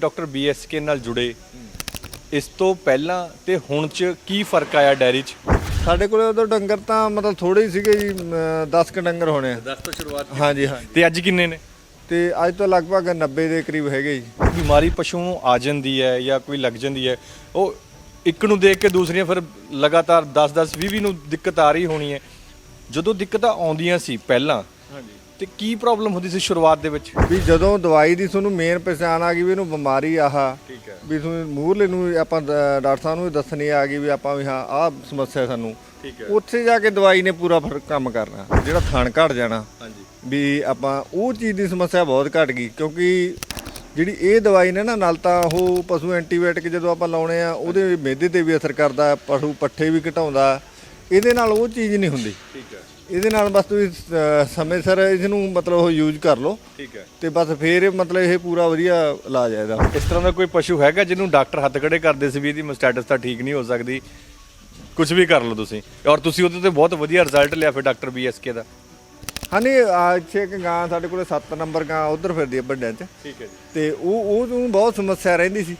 Doctor BSK ਨਾਲ ਜੁੜੇ। ਇਸ ਤੋਂ ਪਹਿਲਾਂ ਤੇ ਹੁਣ ਚ ਕੀ ਫ਼ਰਕ ਆਇਆ ਡੈਰੀ ਚ? ਸਾਡੇ ਕੋਲੇ ਉਦੋਂ ਡੰਗਰ ਤਾਂ ਮਤਲਬ ਥੋੜੇ ਹੀ ਸੀਗੇ ਜੀ 10 ਕ ਡੰਗਰ ਹੋਣੇ ਆ। 10 ਤੋਂ ਸ਼ੁਰੂਆਤ ਹਾਂਜੀ ਹਾਂਜੀ। ਤੇ ਅੱਜ ਕਿੰਨੇ ਨੇ? ਤੇ ਅੱਜ ਤੋਂ ਲਗਭਗ 90 ਦੇ ਕਰੀਬ ਹੈਗੇ ਜੀ। ਬਿਮਾਰੀ ਪਸ਼ੂ ਨੂੰ ਆ ਜਾਂਦੀ ਹੈ ਜਾਂ ਕੋਈ ਲੱਗ ਜਾਂਦੀ ਹੈ ਉਹ ਇੱਕ ਨੂੰ ਦੇਖ ਕੇ ਦੂਸਰੀਆਂ ਫਿਰ ਲਗਾਤਾਰ 10 10 20 20 ਨੂੰ ਦਿੱਕਤ ਆ ਰਹੀ ਹੋਣੀ ਹੈ। ਜਦੋਂ ਦਿੱਕਤਾਂ ਆਉਂਦੀਆਂ ਸੀ ਪਹਿਲਾਂ ਹਾਂਜੀ। ਤੇ ਕੀ ਪ੍ਰੋਬਲਮ ਹੁੰਦੀ ਸੀ ਸ਼ੁਰੂਆਤ ਦੇ ਵਿੱਚ? ਵੀ ਜਦੋਂ ਦਵਾਈ ਦੀ ਤੁਹਾਨੂੰ ਮੇਨ ਪਛਾਣ ਆ ਗਈ ਵੀ ਇਹਨੂੰ ਬਿਮਾਰੀ ਆਹ ਠੀਕ ਹੈ। ਵੀ ਤੁਹਾਨੂੰ ਮੂਹਰਲੇ ਨੂੰ ਆਪਾਂ ਦ- ਡਾਕਟਰ ਸਾਹਿਬ ਨੂੰ ਦੱਸਣੀ ਆ ਗਈ ਵੀ ਆਪਾਂ ਵੀ ਹਾਂ ਆਹ ਸਮੱਸਿਆ ਸਾਨੂੰ। ਠੀਕ ਹੈ। ਉੱਥੇ ਜਾ ਕੇ ਦਵਾਈ ਨੇ ਪੂਰਾ ਫ਼ਰਕ ਕੰਮ ਕਰਨਾ ਜਿਹੜਾ ਥਣ ਘਟ ਜਾਣਾ। ਹਾਂਜੀ। ਵੀ ਆਪਾਂ ਉਹ ਚੀਜ਼ ਦੀ ਸਮੱਸਿਆ ਬਹੁਤ ਘਟ ਗਈ ਕਿਉਂਕਿ ਜਿਹੜੀ ਇਹ ਦਵਾਈ ਨੇ ਨਾ ਨਾਲ ਤਾਂ ਉਹ ਪਸ਼ੂ ਐਂਟੀਬਾਇਓਟਿਕ ਜਦੋਂ ਆਪਾਂ ਲਾਉਣੇ ਆ ਉਹਦੇ ਮਿਹਦੇ ਤੇ ਵੀ ਅਸਰ ਕਰਦਾ ਪਸ਼ੂ ਪੱਠੇ ਵੀ ਘਟਾਉਂਦਾ ਇਹਦੇ ਨਾਲ ਉਹ ਚੀਜ਼ ਨਹੀਂ ਹੁੰਦੀ। ਠੀਕ ਹੈ। ਇਹਦੇ ਨਾਲ ਬਸ ਤੁਸੀਂ ਸਮੇਂ ਸਿਰ ਇਸ ਨੂੰ ਮਤਲਬ ਉਹ ਯੂਜ਼ ਕਰ ਲਓ। ਠੀਕ ਹੈ। ਤੇ ਬਸ ਫੇਰ ਇਹ ਮਤਲਬ ਇਹ ਪੂਰਾ ਵਧੀਆ ਇਲਾਜ ਹੈ ਇਹਦਾ। ਇਸ ਤਰ੍ਹਾਂ ਦਾ ਕੋਈ ਪਸ਼ੂ ਹੈਗਾ ਜਿਹਨੂੰ ਡਾਕਟਰ ਹੱਥ ਖੜੇ ਕਰਦੇ ਸੀ ਵੀ ਇਹਦੀ ਮਸਟੈਟਸ ਤਾਂ ਠੀਕ ਨਹੀਂ ਹੋ ਸਕਦੀ? ਕੁਝ ਵੀ ਕਰ ਲਓ ਤੁਸੀਂ। ਔਰ ਤੁਸੀਂ ਉਹਦੇ ਤੇ ਬਹੁਤ ਵਧੀਆ ਰਿਜ਼ਲਟ ਲਿਆ ਫਿਰ ਡਾਕਟਰ ਬੀਐਸਕੇ ਦਾ। ਹਾਂਜੀ ਆ ਇੱਥੇ ਇੱਕ ਗਾਂ ਸਾਡੇ ਕੋਲੇ 7 ਨੰਬਰ ਗਾਂ ਉਧਰ ਫਿਰਦੀ ਹੈ ਵੱਡਿਆਂ 'ਚ। ਠੀਕ ਹੈ ਜੀ। ਤੇ ਉਹ ਉਹ ਨੂੰ ਬਹੁਤ ਸਮੱਸਿਆ ਰਹਿੰਦੀ ਸੀ।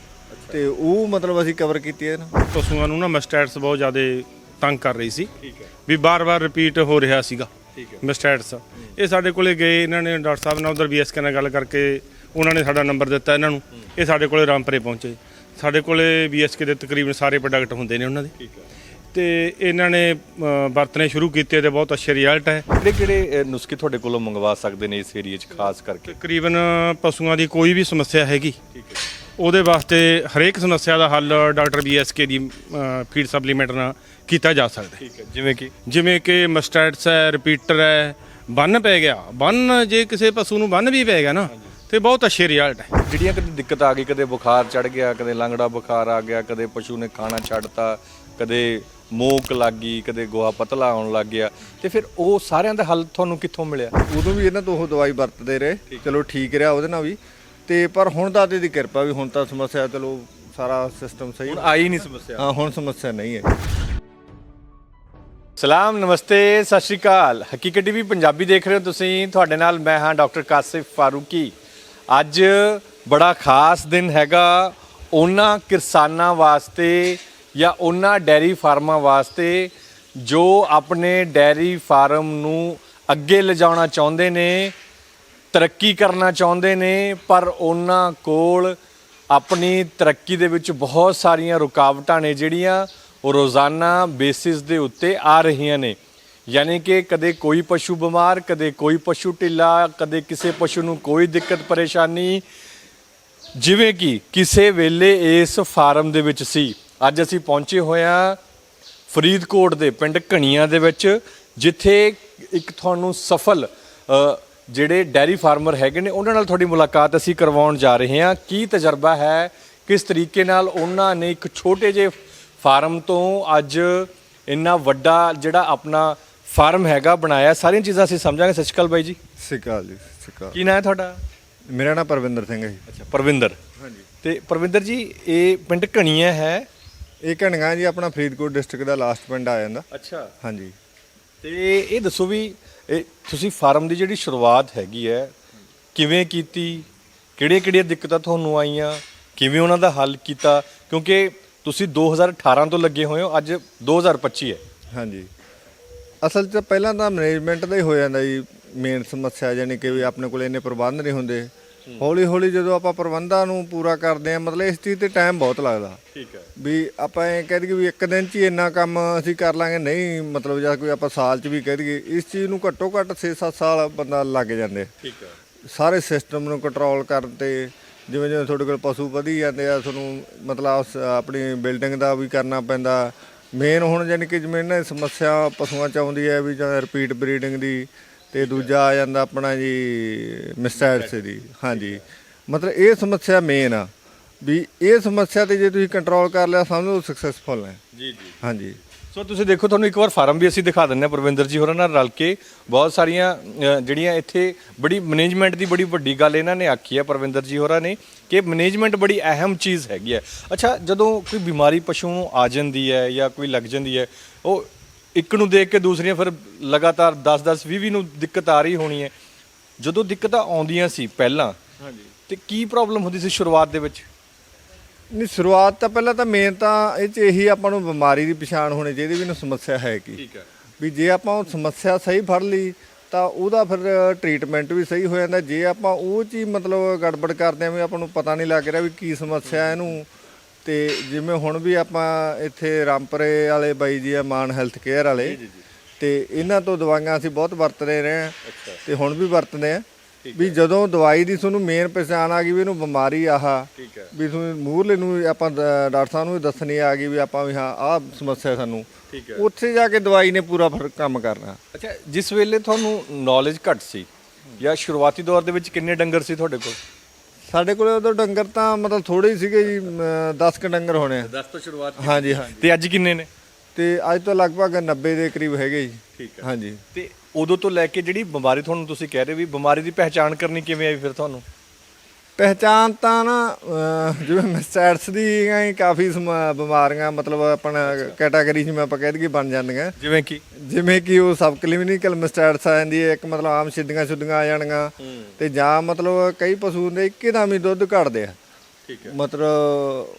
ਤੇ ਉਹ ਮਤਲਬ ਅਸੀਂ ਕਵਰ ਕੀਤੀ ਹੈ ਨਾ ਪਸ਼ੂਆਂ ਨੂੰ ਨਾ ਮਸਟੈਟਸ ਬਹੁਤ ਜ਼ਿਆਦਾ ਤੰਗ ਕਰ ਰਹੀ ਸੀ। ਠੀਕ ਹੈ। ਵੀ ਬਾਰ-ਬਾਰ ਰਿਪੀਟ ਹੋ ਰਿਹਾ ਸੀਗਾ। ਠੀਕ ਹੈ। ਮਸਟੈਟਸ ਇਹ ਸਾਡੇ ਕੋਲੇ ਗਏ ਇਹਨਾਂ ਨੇ ਡਾਕਟਰ ਸਾਹਿਬ ਨਾਲ ਉਧਰ ਬੀਐਸਕੇ ਨਾਲ ਗੱਲ ਕਰਕੇ ਉਹਨਾਂ ਨੇ ਸਾਡਾ ਨੰਬਰ ਦਿੱਤਾ ਇਹਨਾਂ ਨੂੰ। ਇਹ ਸਾਡੇ ਕੋਲੇ ਰਾਮਪੁਰੇ ਪਹੁੰਚੇ। ਸਾਡੇ ਕੋਲੇ ਬੀਐਸਕੇ ਦੇ ਤਕਰੀਬਨ ਸਾਰੇ ਪ੍ਰੋਡਕਟ ਹੁੰਦੇ ਨੇ ਉਹਨਾਂ ਦੇ। ਠੀਕ ਹੈ। ਤੇ ਇਹਨਾਂ ਨੇ ਅ, ਵਰਤਣੇ ਸ਼ੁਰੂ ਕੀਤੇ ਤੇ ਬਹੁਤ ਅੱਛੇ ਰਿਜ਼ਲਟ ਹੈ। ਕਿਹੜੇ ਕਿਹੜੇ ਨੁਸਖੇ ਤੁਹਾਡੇ ਕੋਲੋਂ ਮੰਗਵਾ ਸਕਦੇ ਨੇ ਇਸ ਏਰੀਆ 'ਚ ਖਾਸ ਕਰਕੇ? ਤਕਰੀਬਨ ਪਸ਼ੂਆਂ ਦੀ ਕੋਈ ਵੀ ਸਮੱਸਿਆ ਹੈਗੀ ਉਹਦੇ ਵਾਸਤੇ ਹਰੇਕ ਸਮੱਸਿਆ ਦਾ ਹੱਲ ਡਾਕਟਰ ਬੀਐਸਕੇ ਦੀ ਫੀਡ ਸਪਲੀਮੈਂਟ ਨਾਲ ਕੀਤਾ ਜਾ ਸਕਦਾ ਠੀਕ ਹੈ ਜਿਵੇਂ ਕਿ? ਜਿਵੇਂ ਕਿ ਮਸਟੈਟਸ ਹੈ ਰਿਪੀਟਰ ਹੈ ਬੰਨ ਪੈ ਗਿਆ। ਬੰਨ ਜੇ ਕਿਸੇ ਪਸ਼ੂ ਨੂੰ ਬੰਨ ਵੀ ਪੈ ਗਿਆ ਨਾ ਤੇ ਬਹੁਤ ਅੱਛੇ ਰਿਜ਼ਲਟ ਹੈ। ਜਿਹੜੀਆਂ ਕਦੇ ਦਿੱਕਤ ਆ ਗਈ ਕਦੇ ਬੁਖਾਰ ਚੜ ਗਿਆ ਕਦੇ ਲੰਗੜਾ ਬੁਖਾਰ ਆ ਗਿਆ ਕਦੇ ਪਸ਼ੂ ਨੇ ਖਾਣਾ ਛੱਡਤਾ ਕਦੇ ਮੂਕ ਲੱਗ ਗਈ ਕਦੇ ਗੋਹਾ ਪਤਲਾ ਆਉਣ ਲੱਗ ਗਿਆ ਤੇ ਫਿਰ ਉਹ ਸਾਰਿਆਂ ਦਾ ਹੱਲ ਤੁਹਾਨੂੰ ਕਿੱਥੋਂ ਮਿਲਿਆ? ਉਦੋਂ ਵੀ ਇਹਨਾਂ ਤੋਂ ਉਹ ਦਵਾਈ ਵਰਤਦੇ ਰਹੇ। ਚਲੋ ਠੀਕ ਰਿਹਾ ਉਹਦੇ ਨਾਲ ਵੀ। ਤੇ ਪਰ ਹੁਣ ਤਾਂ ਦੀ ਕਿਰਪਾ ਵੀ ਹੁਣ ਤਾਂ ਸਮੱਸਿਆ ਚਲੋ ਸਾਰਾ ਸਿਸਟਮ ਸਹੀ ਹੁਣ ਆਈ ਨਹੀਂ ਸਮੱਸਿਆ। ਹਾਂ ਹੁਣ ਸਮੱਸਿਆ ਨਹੀਂ ਹੈ। ਸਲਾਮ ਨਮਸਤੇ ਸਤਿ ਸ਼੍ਰੀ ਅਕਾਲ। ਹਕੀਕਤ ਟੀਵੀ ਪੰਜਾਬੀ ਦੇਖ ਰਹੇ ਹੋ ਤੁਸੀਂ। ਤੁਹਾਡੇ ਨਾਲ ਮੈਂ ਹਾਂ ਡਾਕਟਰ ਕਾਸਿਫ ਫਾਰੂਕੀ। ਅੱਜ ਬੜਾ ਖਾਸ ਦਿਨ ਹੈਗਾ ਉਹਨਾਂ ਕਿਸਾਨਾਂ ਵਾਸਤੇ ਜਾਂ ਉਹਨਾਂ ਡੈਰੀ ਫਾਰਮਾਂ ਵਾਸਤੇ ਜੋ ਆਪਣੇ ਡੈਰੀ ਫਾਰਮ ਨੂੰ ਅੱਗੇ ਲਿਜਾਉਣਾ ਚਾਹੁੰਦੇ ਨੇ। ਤਰੱਕੀ ਕਰਨਾ ਚਾਹੁੰਦੇ ਨੇ, ਪਰ ਉਹਨਾਂ ਕੋਲ ਆਪਣੀ ਤਰੱਕੀ ਦੇ ਵਿੱਚ ਬਹੁਤ ਸਾਰੀਆਂ ਰੁਕਾਵਟਾਂ ਨੇ ਜਿਹੜੀਆਂ ਉਹ ਰੋਜ਼ਾਨਾ ਬੇਸਿਸ ਦੇ ਉੱਤੇ ਆ ਰਹੀਆਂ ਨੇ। ਯਾਨੀ ਕਿ ਕਦੇ ਕੋਈ ਪਸ਼ੂ ਬਿਮਾਰ, ਕਦੇ ਕੋਈ ਪਸ਼ੂ ਢਿੱਲਾ, ਕਦੇ ਕਿਸੇ ਪਸ਼ੂ ਨੂੰ ਕੋਈ ਦਿੱਕਤ ਪਰੇਸ਼ਾਨੀ। ਜਿਵੇਂ ਕਿ ਕਿਸੇ ਵੇਲੇ ਇਸ ਫਾਰਮ ਦੇ ਵਿੱਚ ਸੀ। ਅੱਜ ਅਸੀਂ ਪਹੁੰਚੇ ਹੋਏ ਹਾਂ ਫਰੀਦਕੋਟ ਦੇ ਪਿੰਡ ਘਣੀਆਂ ਦੇ ਵਿੱਚ, ਜਿੱਥੇ ਇੱਕ ਤੁਹਾਨੂੰ ਸਫਲ ਜਿਹੜੇ ਡੈਰੀ ਫਾਰਮਰ ਹੈਗੇ ਨੇ ਉਹਨਾਂ ਨਾਲ ਤੁਹਾਡੀ ਮੁਲਾਕਾਤ ਅਸੀਂ ਕਰਵਾਉਣ ਜਾ ਰਹੇ ਹਾਂ। ਕੀ ਤਜਰਬਾ ਹੈ? ਕਿਸ ਤਰੀਕੇ ਨਾਲ ਉਹਨਾਂ ਨੇ ਇੱਕ ਛੋਟੇ ਜਿਹੇ ਫਾਰਮ ਤੋਂ ਅੱਜ ਇੰਨਾ ਵੱਡਾ ਜਿਹੜਾ ਆਪਣਾ ਫਾਰਮ ਹੈਗਾ ਬਣਾਇਆ? ਸਾਰੀਆਂ ਚੀਜ਼ਾਂ ਅਸੀਂ ਸਮਝਾਂਗੇ। ਸਤਿ ਸ਼੍ਰੀ ਅਕਾਲ ਬਾਈ ਜੀ। ਸਿਕਾਲ ਜੀ ਸਿਕਾਲ ਕੀ ਨਾਂ ਹੈ ਤੁਹਾਡਾ? ਮੇਰਾ ਨਾਮ ਪਰਵਿੰਦਰ ਸਿੰਘ ਹੈ ਜੀ। ਅੱਛਾ ਪਰਵਿੰਦਰ। ਹਾਂਜੀ। ਤੇ ਪਰਵਿੰਦਰ ਜੀ ਇਹ ਪਿੰਡ ਘਣੀਆਂ ਹੈ? ਇਹ ਘਣਗਾ ਜੀ ਆਪਣਾ ਫਰੀਦਕੋਟ ਡਿਸਟ੍ਰਿਕਟ ਦਾ ਲਾਸਟ ਪਿੰਡ ਆ ਜਾਂਦਾ। ਅੱਛਾ। ਹਾਂਜੀ। ਤੇ ਇਹ ਦੱਸੋ ਵੀ ਇਹ ਤੁਸੀਂ ਫਾਰਮ ਦੀ ਜਿਹੜੀ ਸ਼ੁਰੂਆਤ ਹੈਗੀ ਹੈ, ਕਿਵੇਂ ਕੀਤੀ ਕਿਹੜੀਆਂ ਕਿਹੜੀਆਂ ਦਿੱਕਤਾਂ ਤੁਹਾਨੂੰ ਆਈਆਂ, ਕਿਵੇਂ ਉਹਨਾਂ ਦਾ ਹੱਲ ਕੀਤਾ? ਕਿਉਂਕਿ ਤੁਸੀਂ 2018 ਤੋਂ ਲੱਗੇ ਹੋਏ ਹੋ, ਅੱਜ 2025 ਹੈ। ਹਾਂਜੀ। ਅਸਲ 'ਚ ਪਹਿਲਾਂ ਤਾਂ ਮੈਨੇਜਮੈਂਟ ਦਾ ਹੀ ਹੋ ਜਾਂਦਾ ਜੀ ਮੇਨ ਸਮੱਸਿਆ ਯਾਨੀ ਕਿ ਵੀ ਆਪਣੇ ਕੋਲ ਇੰਨੇ ਪ੍ਰਬੰਧ ਨਹੀਂ ਹੁੰਦੇ। ਹੌਲੀ ਹੌਲੀ ਜਦੋਂ ਆਪਾਂ ਪ੍ਰਬੰਧਾਂ ਨੂੰ ਪੂਰਾ ਕਰਦੇ ਆ ਮਤਲਬ ਇਸ ਚੀਜ਼ ਤੇ ਟਾਈਮ ਬਹੁਤ ਲੱਗਦਾ। ਠੀਕ ਹੈ। ਵੀ ਆਪਾਂ ਇਹ ਕਹਿ ਦਈਏ ਵੀ ਇੱਕ ਦਿਨ 'ਚ ਹੀ ਇੰਨਾ ਕੰਮ ਅਸੀਂ ਕਰ ਲਾਂਗੇ ਨਹੀਂ ਮਤਲਬ ਜਾਂ ਕੋਈ ਆਪਾਂ ਸਾਲ 'ਚ ਵੀ ਕਹਿ ਦਈਏ ਇਸ ਚੀਜ਼ ਨੂੰ ਘੱਟੋ ਘੱਟ 6-7 ਸਾਲ ਬੰਦਾ ਲੱਗ ਜਾਂਦੇ। ਠੀਕ ਹੈ। ਸਾਰੇ ਸਿਸਟਮ ਨੂੰ ਕੰਟਰੋਲ ਕਰਨ ਤੇ ਜਿਵੇਂ ਜਿਵੇਂ ਤੁਹਾਡੇ ਕੋਲ ਪਸ਼ੂ ਵਧੀ ਜਾਂਦੇ ਆ ਤੁਹਾਨੂੰ ਮਤਲਬ ਆਪਣੀ ਬਿਲਡਿੰਗ ਦਾ ਵੀ ਕਰਨਾ ਪੈਂਦਾ। ਮੇਨ ਹੁਣ ਯਾਨੀ ਕਿ ਜਿਵੇਂ ਨਾ ਸਮੱਸਿਆ ਪਸ਼ੂਆਂ ਚ ਆਉਂਦੀ ਹੈ ਵੀ ਜਾਂ ਰਿਪੀਟ ਬਰੀਡਿੰਗ ਦੀ ਤੇ ਦੂਜਾ ਆ ਜਾਂਦਾ ਆਪਣਾ ਜੀ ਮਿਸਟੈਟਸ ਦੀ ਹਾਂਜੀ। ਮਤਲਬ ਇਹ ਸਮੱਸਿਆ ਮੇਨ ਆ ਵੀ ਇਹ ਸਮੱਸਿਆ ਤੇ ਜੇ ਤੁਸੀਂ ਕੰਟਰੋਲ ਕਰ ਲਿਆ ਸਮਝ ਲਓ ਸਕਸੈਸਫੁਲ ਹੈ। ਜੀ ਜੀ। ਹਾਂਜੀ। ਸੋ ਤੁਸੀਂ ਦੇਖੋ ਤੁਹਾਨੂੰ ਇੱਕ ਵਾਰ ਫਾਰਮ ਵੀ ਅਸੀਂ ਦਿਖਾ ਦਿੰਦੇ ਹਾਂ ਪ੍ਰਵਿੰਦਰ ਜੀ ਹੋਰਾਂ ਨਾਲ ਰਲ ਕੇ। ਬਹੁਤ ਸਾਰੀਆਂ ਅ, ਜਿਹੜੀਆਂ ਇੱਥੇ ਬੜੀ ਮੈਨੇਜਮੈਂਟ ਦੀ ਬੜੀ ਵੱਡੀ ਗੱਲ ਇਹਨਾਂ ਨੇ ਆਖੀ ਹੈ ਪ੍ਰਵਿੰਦਰ ਜੀ ਹੋਰਾਂ ਨੇ ਕਿ ਮੈਨੇਜਮੈਂਟ ਬੜੀ ਅਹਿਮ ਚੀਜ਼ ਹੈਗੀ ਹੈ। ਅੱਛਾ ਜਦੋਂ ਕੋਈ ਬਿਮਾਰੀ ਪਸ਼ੂ ਨੂੰ ਆ ਜਾਂਦੀ ਹੈ ਜਾਂ ਕੋਈ ਲੱਗ ਜਾਂਦੀ ਹੈ ਉਹ ਇੱਕ ਨੂੰ ਦੇਖ ਕੇ ਦੂਸਰੀਆਂ ਫਿਰ ਲਗਾਤਾਰ 10 10 20 20 ਨੂੰ ਦਿੱਕਤ ਆ ਰਹੀ ਹੋਣੀ ਹੈ। ਜਦੋਂ ਦਿੱਕਤਾਂ ਆਉਂਦੀਆਂ ਸੀ ਪਹਿਲਾਂ ਹਾਂਜੀ। ਤੇ ਕੀ ਪ੍ਰੋਬਲਮ ਹੁੰਦੀ ਸੀ ਸ਼ੁਰੂਆਤ ਦੇ ਵਿੱਚ? ਨਹੀਂ ਸ਼ੁਰੂਆਤ ਤਾਂ ਪਹਿਲਾਂ ਤਾਂ ਮੇਨ ਤਾਂ ਇਹ ਚ ਇਹੀ ਆਪਾਂ ਨੂੰ ਬਿਮਾਰੀ ਦੀ ਪਛਾਣ ਹੋਣੀ ਚਾਹੀਦੀ ਵੀ ਇਹਨੂੰ ਸਮੱਸਿਆ ਹੈ ਕੀ। ਠੀਕ ਹੈ। ਵੀ ਜੇ ਆਪਾਂ ਉਹ ਸਮੱਸਿਆ ਸਹੀ ਫੜ ਲਈ ਤਾਂ ਉਹਦਾ ਫਿਰ ਟ੍ਰੀਟਮੈਂਟ ਵੀ ਸਹੀ ਹੋ ਜਾਂਦਾ। ਜੇ ਆਪਾਂ ਉਹ ਚੀਜ਼ ਮਤਲਬ ਗੜਬੜ ਕਰਦੇ ਆਂ ਵੀ ਆਪਾਂ ਨੂੰ ਪਤਾ ਨਹੀਂ ਲੱਗ ਰਿਹਾ ਵੀ ਕੀ ਸਮੱਸਿਆ ਇਹਨੂੰ ਤੇ ਜਿਵੇਂ ਹੁਣ ਵੀ ਆਪਾਂ ਇੱਥੇ ਰਾਮਪਰੇ ਵਾਲੇ ਬਾਈ ਜੀ ਆ ਮਾਨ ਹੈਲਥ ਕੇਅਰ ਵਾਲੇ ਤੇ ਇਹਨਾਂ ਤੋਂ ਦਵਾਈਆਂ ਅਸੀਂ ਬਹੁਤ ਵਰਤਦੇ ਰਹੇ ਹਾਂ ਤੇ ਹੁਣ ਵੀ ਵਰਤਦੇ ਆ ਵੀ ਜਦੋਂ ਦਵਾਈ ਦੀ ਤੁਹਾਨੂੰ ਮੇਨ ਪਛਾਣ ਆ ਗਈ ਵੀ ਇਹਨੂੰ ਬਿਮਾਰੀ ਆਹ ਵੀ ਤੁਹਾਨੂੰ ਮੂਹਰਲੇ ਨੂੰ ਆਪਾਂ ਡਾਕਟਰ ਸਾਹਿਬ ਨੂੰ ਦੱਸਣੀ ਆ ਗਈ ਵੀ ਆਪਾਂ ਵੀ ਹਾਂ ਆਹ ਸਮੱਸਿਆ ਸਾਨੂੰ। ਉੱਥੇ ਜਾ ਕੇ ਦਵਾਈ ਨੇ ਪੂਰਾ ਫਿਰ ਕੰਮ ਕਰਨਾ। ਅੱਛਾ ਜਿਸ ਵੇਲੇ ਤੁਹਾਨੂੰ ਨੌਲੇਜ ਘੱਟ ਸੀ ਜਾਂ ਸ਼ੁਰੂਆਤੀ ਦੌਰ ਦੇ ਵਿੱਚ ਕਿੰਨੇ ਡੰਗਰ ਸੀ ਤੁਹਾਡੇ ਕੋਲ? ਸਾਡੇ ਕੋਲ ਉਦੋਂ ਡੰਗਰ ਤਾਂ ਮਤਲਬ ਥੋੜੇ ਹੀ ਸੀਗੇ ਜੀ 10 ਕ ਡੰਗਰ ਹੋਣੇ ਆ। 10 ਤੋਂ ਸ਼ੁਰੂਆਤ ਹਾਂਜੀ ਹਾਂਜੀ। ਤੇ ਅੱਜ ਕਿੰਨੇ ਨੇ? ਤੇ ਅੱਜ ਤੋਂ ਲਗਭਗ 90 ਦੇ ਕਰੀਬ ਹੈਗੇ ਜੀ। ਠੀਕ ਹਾਂਜੀ। ਤੇ ਉਦੋਂ ਤੋਂ ਲੈ ਕੇ ਜਿਹੜੀ ਬਿਮਾਰੀ ਤੁਹਾਨੂੰ ਤੁਸੀਂ ਕਹਿ ਰਹੇ ਵੀ ਬਿਮਾਰੀ ਦੀ ਪਹਿਚਾਣ ਕਰਨੀ ਕਿਵੇਂ ਆਈ ਫਿਰ ਤੁਹਾਨੂੰ? ਪਹਿਚਾਨ ਤਾਂ ਨਾ ਜਿਵੇਂ ਮੈਸਟੈਟਸ ਦੀ ਹੀ ਕਾਫੀ ਬਿਮਾਰੀਆਂ ਮਤਲਬ ਆਪਣਾ ਕੈਟਾਗਰੀ ਜਿਵੇਂ ਆਪਾਂ ਕਹਿ ਦਈਏ ਬਣ ਜਾਂਦੀਆਂ। ਜਿਵੇਂ ਕਿ? ਜਿਵੇਂ ਕਿ ਉਹ ਸਬ ਕਲੀਨਿਕਲ ਮੈਸਟੈਟਸ ਆ ਜਾਂਦੀ ਹੈ ਇੱਕ ਮਤਲਬ ਆਮ ਸਿੱਧੀਆਂ ਸੁੱਧੀਆਂ ਆ ਜਾਣਗੀਆਂ। ਤੇ ਜਾਂ ਮਤਲਬ ਕਈ ਪਸ਼ੂ ਹੁੰਦੇ ਇੱਕੇ ਦਮ ਹੀ ਦੁੱਧ ਘਟਦੇ ਆ। ਠੀਕ ਮਤਲਬ